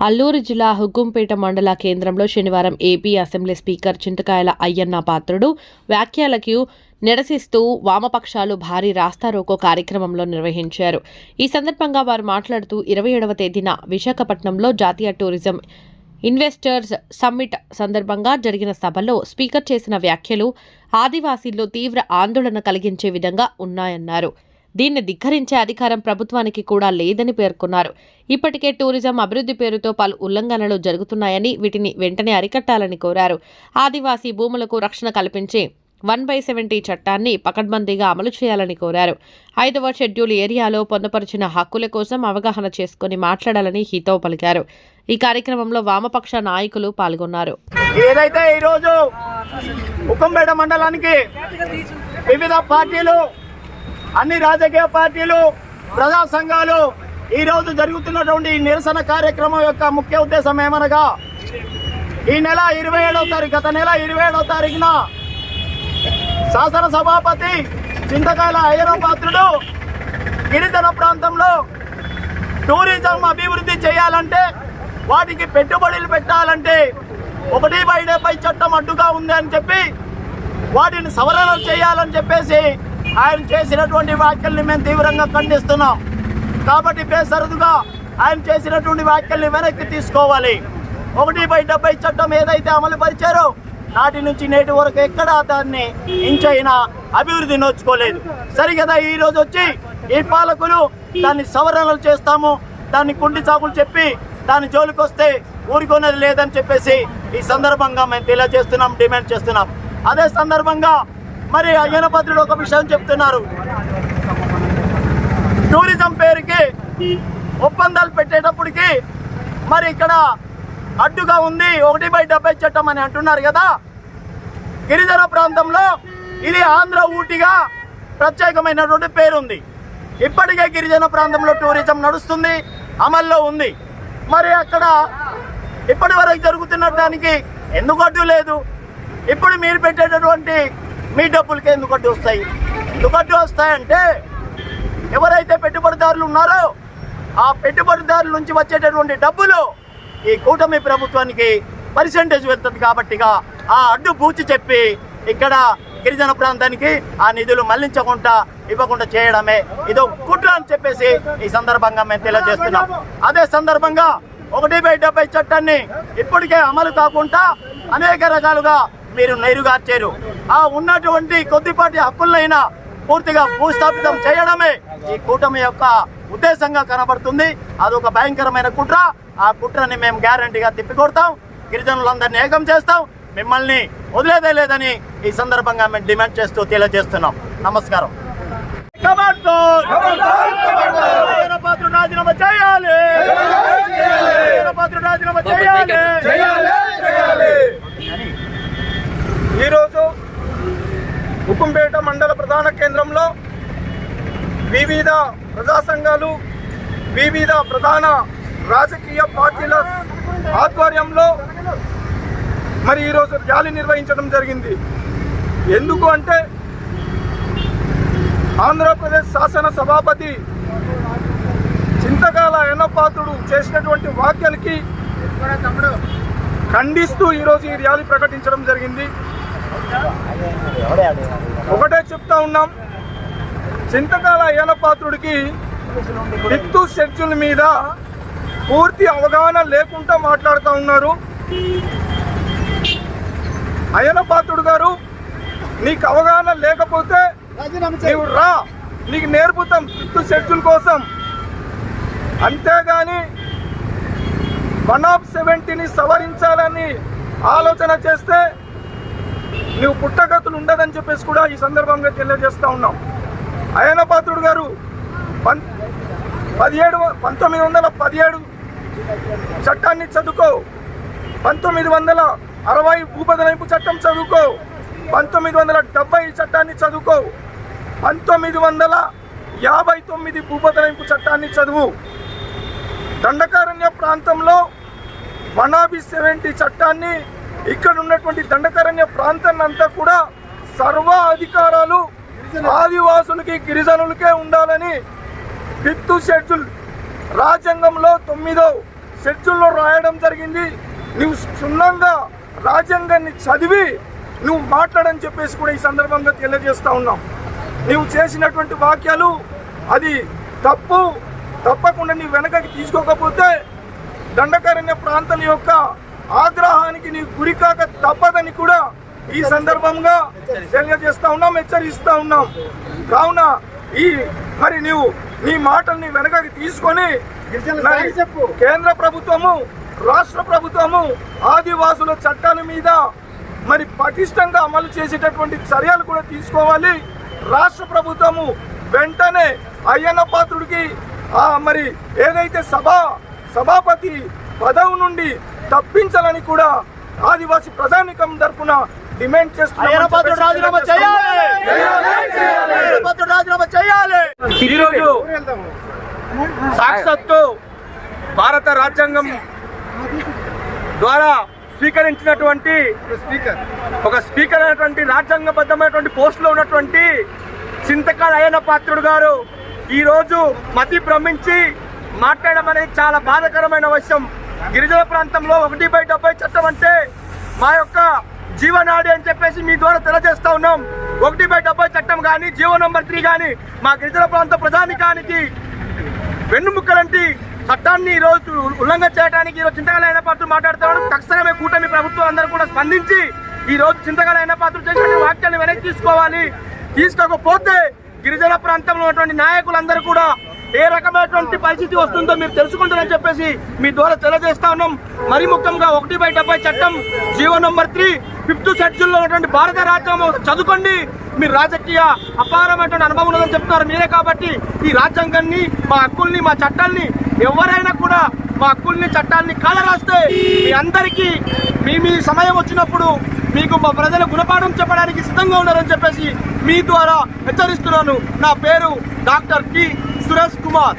అల్లూరు జిల్లా హుకుంపేట మండల కేంద్రంలో శనివారం AP assembly speaker Chintakayala Ayyanna Patrudu వ్యాఖ్యలకు నిరసిస్తూ వామపక్షాలు భారీ రాస్తారోకో కార్యక్రమంలో నిర్వహించారు. ఈ సందర్భంగా వారు మాట్లాడుతూ ఇరవై ఏడవ తేదీన విశాఖపట్నంలో జాతీయ టూరిజం ఇన్వెస్టర్స్ సమ్మిట్ సందర్భంగా జరిగిన సభలో స్పీకర్ చేసిన వ్యాఖ్యలు ఆదివాసీల్లో తీవ్ర ఆందోళన కలిగించే విధంగా ఉన్నాయన్నారు. దీన్ని ధిక్కరించే అధికారం ప్రభుత్వానికి కూడా లేదని పేర్కొన్నారు. ఇప్పటికే టూరిజం అభివృద్ధి పేరుతో పలు ఉల్లంఘనలు జరుగుతున్నాయని వీటిని వెంటనే అరికట్టాలని కోరారు. ఆదివాసీ భూములకు రక్షణ కల్పించే వన్ బై సెవెంటీ చట్టాన్ని పకడ్బందీగా అమలు చేయాలని కోరారు. ఐదవ షెడ్యూల్ ఏరియాలో పొందుపరిచిన హక్కుల కోసం అవగాహన చేసుకుని మాట్లాడాలని హితవు పలికారు. ఈ కార్యక్రమంలో వామపక్ష నాయకులు పాల్గొన్నారు. ఏదైతే ఈరోజు ఉక్కంపేట మండలానికి వివిధ పార్టీలు అన్ని రాజకీయ పార్టీలు ప్రజా సంఘాలు ఈ రోజు జరుగుతున్నటువంటి ఈ నిరసన కార్యక్రమం యొక్క ముఖ్య ఉద్దేశం ఏమనగా ఈ నెల ఇరవై ఏడవ తారీఖు గత నెల ఇరవై ఏడవ తారీఖున శాసన సభాపతి చింతకాయల అయ్యన గిరిజన ప్రాంతంలో టూరిజం అభివృద్ధి చేయాలంటే వాటికి పెట్టుబడులు పెట్టాలంటే ఒకటి బై డెబ్బై చట్టం అడ్డుగా ఉంది అని చెప్పి వాటిని సవరణ చేయాలని చెప్పేసి ఆయన చేసినటువంటి వ్యాఖ్యల్ని మేము తీవ్రంగా ఖండిస్తున్నాం. కాబట్టి బేసరదుగా ఆయన చేసినటువంటి వ్యాఖ్యల్ని వెనక్కి తీసుకోవాలి. ఒకటి బై డెబ్బై చట్టం ఏదైతే అమలు పరిచారో నాటి నుంచి నేటి వరకు ఎక్కడా దాన్ని ఇంచైనా అభివృద్ధి నోచుకోలేదు. సరిగదా ఈరోజు వచ్చి ఈ పాలకులు దాన్ని సవరణలు చేస్తాము దాన్ని కుండి చాకులు చెప్పి దాని జోలికి వస్తే ఊరుకునేది లేదని చెప్పేసి ఈ సందర్భంగా మేము తెలియజేస్తున్నాం డిమాండ్ చేస్తున్నాం. అదే సందర్భంగా మరి అయ్యన భద్రుడు ఒక విషయం చెప్తున్నారు. టూరిజం పేరుకి ఒప్పందాలు పెట్టేటప్పటికి మరి ఇక్కడ అడ్డుగా ఉంది ఒకటి బై డెబ్బై చట్టం అని అంటున్నారు కదా. గిరిజన ప్రాంతంలో ఇది ఆంధ్ర ఊటిగా ప్రత్యేకమైనటువంటి పేరుంది. ఇప్పటికే గిరిజన ప్రాంతంలో టూరిజం నడుస్తుంది అమల్లో ఉంది. మరి అక్కడ ఇప్పటి వరకు జరుగుతున్న దానికి ఎందుకు అడ్డు లేదు? ఇప్పుడు మీరు పెట్టేటటువంటి మీ డబ్బులకి ఎందుకు అడ్డు వస్తాయి? ఎందుకు అడ్డు వస్తాయంటే ఎవరైతే పెట్టుబడిదారులు ఉన్నారో ఆ పెట్టుబడిదారుల నుంచి వచ్చేటటువంటి డబ్బులు ఈ కూటమి ప్రభుత్వానికి పర్సెంటేజ్ వెళ్తుంది కాబట్టిగా ఆ అడ్డు పూచి చెప్పి ఇక్కడ గిరిజన ప్రాంతానికి ఆ నిధులు మళ్ళించకుండా ఇవ్వకుండా చేయడమే ఇదో కుట్ర అని చెప్పేసి ఈ సందర్భంగా మేము తెలియజేస్తున్నాం. అదే సందర్భంగా ఒకటి బై డెబ్బై చట్టాన్ని ఇప్పటికే అమలు కాకుండా అనేక రకాలుగా మీరు నీరుగార్చారు. ఆ ఉన్నటువంటి కొద్దిపాటి హక్కులైనా పూర్తిగా భూస్థాపితం చేయడమే ఈ కూటమి యొక్క ఉద్దేశంగా కనబడుతుంది. అదొక భయంకరమైన కుట్ర. ఆ కుట్రని మేము గ్యారంటీగా తిప్పికొడతాం. గిరిజనులందరినీ ఏకం చేస్తాం. మిమ్మల్ని వదిలేదే లేదని ఈ సందర్భంగా మేము డిమాండ్ చేస్తూ తెలియజేస్తున్నాం. నమస్కారం. రాజీనామా చేయాలి. రాజీనామా చేయాలి ఈరోజు ఉక్కుంపేట మండల ప్రధాన కేంద్రంలో వివిధ ప్రజా సంఘాలు వివిధ ప్రధాన రాజకీయ పార్టీల ఆధ్వర్యంలో మరి ఈరోజు ర్యాలీ నిర్వహించడం జరిగింది. ఎందుకు అంటే ఆంధ్రప్రదేశ్ శాసన సభాపతి చింతకాల ఎన్నపాత్రుడు చేసినటువంటి వ్యాఖ్యలకి ఖండిస్తూ ఈరోజు ఈ ర్యాలీ ప్రకటించడం జరిగింది. ఒకటే చెప్తా ఉన్నాం. చింతకాల ఏలపాత్రుడికి విత్తు చర్చుల మీద పూర్తి అవగాహన లేకుండా మాట్లాడుతూ ఉన్నారు. అయ్యనపాత్రుడు గారు నీకు అవగాహన లేకపోతే నీవు రా నీకు నేర్పుతాం విత్తు చర్చుల కోసం. అంతేగాని వన్ ఆఫ్ సెవెంటీని సవరించాలని ఆలోచన చేస్తే నువ్వు పుట్టగతులు ఉండదని చెప్పేసి కూడా ఈ సందర్భంగా తెలియజేస్తూ ఉన్నాం. అయన పాత్రుడు గారు పన్ పదిహేడు పంతొమ్మిది వందల పదిహేడు చట్టాన్ని చదువుకో. పంతొమ్మిది వందల అరవై భూపదలింపు చట్టం చదువుకో. పంతొమ్మిది వందల డెబ్బై చట్టాన్ని చదువుకో. పంతొమ్మిది వందల యాభై తొమ్మిది భూపదలింపు చట్టాన్ని చదువు. దండకారణ్య ప్రాంతంలో వనాబి సెవెంటీ చట్టాన్ని ఇక్కడ ఉన్నటువంటి దండకారణ్య ప్రాంతాన్ని అంతా కూడా సర్వ అధికారాలు ఆదివాసులకి గిరిజనులకే ఉండాలని ఫిఫ్త్ షెడ్యూల్ రాజ్యాంగంలో తొమ్మిదో షెడ్యూల్లో రాయడం జరిగింది. నువ్వు క్షుణ్ణంగా రాజ్యాంగాన్ని చదివి నువ్వు మాట్లాడని చెప్పేసి కూడా ఈ సందర్భంగా తెలియజేస్తూ ఉన్నాం. నువ్వు చేసినటువంటి వాక్యాలు అది తప్పు తప్పకుండా నీ వెనకకి తీసుకోకపోతే దండకారణ్య ప్రాంతం యొక్క ఆగ్రహానికి నీ గురికాక తప్పదని కూడా ఈ సందర్భంగా తెలియజేస్తా ఉన్నాం హెచ్చరిస్తా ఉన్నాం. కావున ఈ మరి నీవు నీ మాటల్ని వెనకకి తీసుకొని కేంద్ర ప్రభుత్వము రాష్ట్ర ప్రభుత్వము ఆదివాసుల చట్టాల మీద మరి పటిష్టంగా అమలు చేసేటటువంటి చర్యలు కూడా తీసుకోవాలి. రాష్ట్ర ప్రభుత్వము వెంటనే అయ్యన్న పాత్రుడికి మరి ఏదైతే సభా సభాపతి పదవి నుండి తప్పించాలని కూడా ఆదివాసి ప్రజానికం తరపున డిమాండ్ ఈరోజు సాక్షాత్తు భారత రాజ్యాంగం ద్వారా స్వీకరించినటువంటి స్పీకర్. ఒక స్పీకర్ అయినటువంటి రాజ్యాంగబద్ధమైనటువంటి పోస్టులో ఉన్నటువంటి చింతకాల అయ్యన్న పాత్రుడు గారు ఈరోజు మతి భ్రమించి మాట్లాడడం అనేది చాలా బాధాకరమైన విషయం. గిరిజన ప్రాంతంలో ఒకటి బై డెబ్బై చట్టం అంటే మా యొక్క జీవనాడి అని చెప్పేసి మీ ద్వారా తెలియజేస్తా ఉన్నాం. ఒకటి బై డెబ్బై చట్టం కానీ జీవో నంబర్ త్రీ కానీ మా గిరిజన ప్రాంత ప్రధానికానికి వెన్నుముక్కలంటి చట్టాన్ని ఈ రోజు ఉల్లంఘన చేయడానికి ఈరోజు చింతకాలైన పాత్ర మాట్లాడుతున్నాడు తక్షణమే కూటమి ప్రభుత్వం అందరూ కూడా స్పందించి ఈ రోజు చింతకాలైన పాత్ర చేసిన వాక్యాన్ని వెనక్కి తీసుకోవాలి. తీసుకోకపోతే గిరిజన ప్రాంతంలో ఉన్నటువంటి నాయకులందరూ కూడా ఏ రకమైనటువంటి పరిస్థితి వస్తుందో మీరు తెలుసుకుంటారని చెప్పేసి మీ ద్వారా తెలియజేస్తా ఉన్నాం. మరి ముఖ్యంగా ఒకటి బై డెబ్బై చట్టం జీవో నంబర్ త్రీ ఫిఫ్త్ షెడ్యూల్లో ఉన్నటువంటి భారత రాజ్యాంగం చదువుకోండి. మీ రాజకీయ అపారమైనటువంటి అనుభవం ఉన్నదని చెప్తున్నారు మీరే కాబట్టి ఈ రాజ్యాంగాన్ని మా హక్కుల్ని మా చట్టాల్ని ఎవరైనా కూడా మా హక్కుల్ని చట్టాల్ని కాలరాస్తే మీ అందరికీ మీ మీ సమయం వచ్చినప్పుడు మీకు మా ప్రజల గుణపాఠం చెప్పడానికి సిద్ధంగా ఉన్నారని చెప్పేసి మీ ద్వారా హెచ్చరిస్తున్నాను. నా పేరు డాక్టర్ టి సురేష్ కుమార్